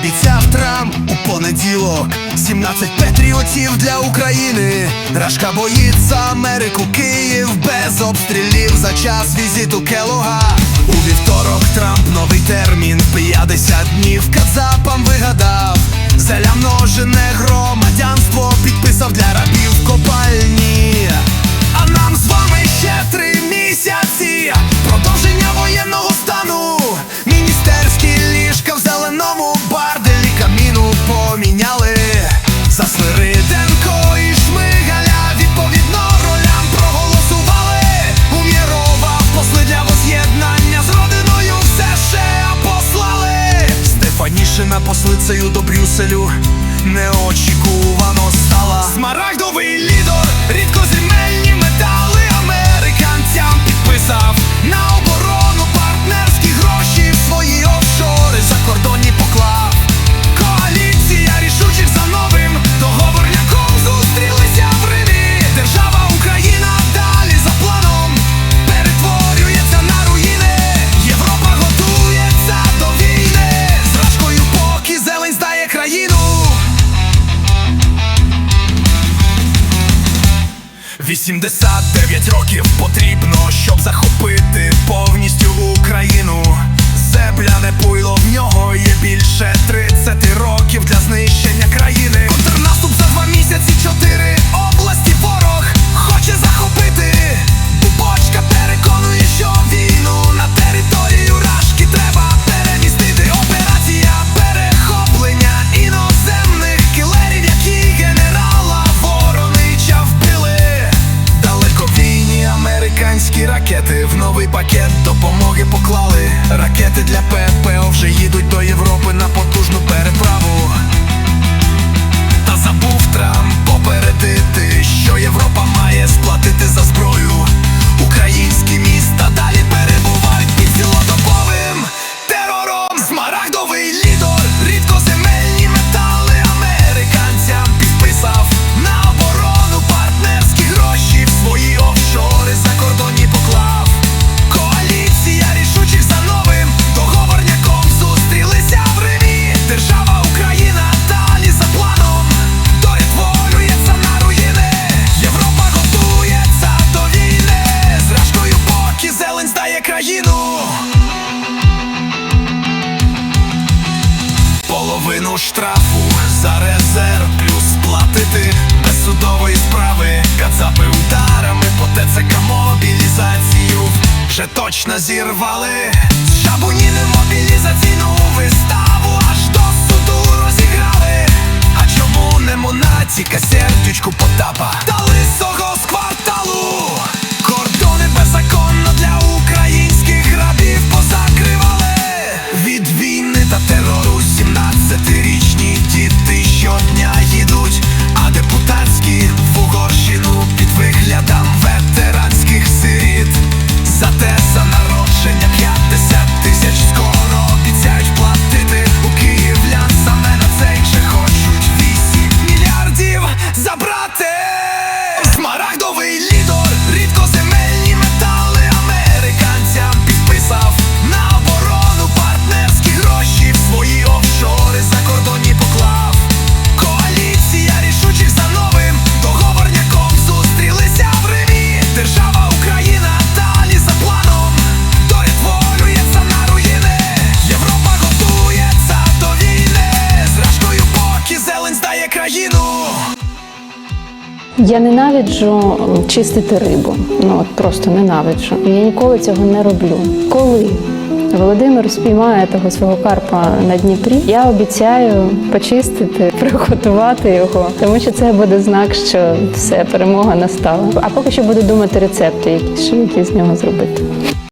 Обіцяв Трамп у понеділок 17 патріотів для України. Рашка боїться Америку, Київ без обстрілів за час візиту Келога. У вівторок Трамп новий термін 50 днів Казапам вигадав. Зелям множене гроші З лицею до Брюсселю. Неочікувано стала. Смарагдовий ліс. 89 років потрібно, щоб захопити пакет допомоги поклали, ракети для ППО вже їдуть. штрафу за резерв, плюс платити без судової справи, Кацапи ударами по ТЦК мобілізацію вже точно зірвали. Я ненавиджу чистити рибу. Ну от просто ненавиджу. Я ніколи цього не роблю. Коли Володимир спіймає того свого карпа на Дніпрі, я обіцяю почистити, приготувати його, тому що це буде знак, що все перемога настала. А поки що буду думати рецепти, які що які з нього зробити.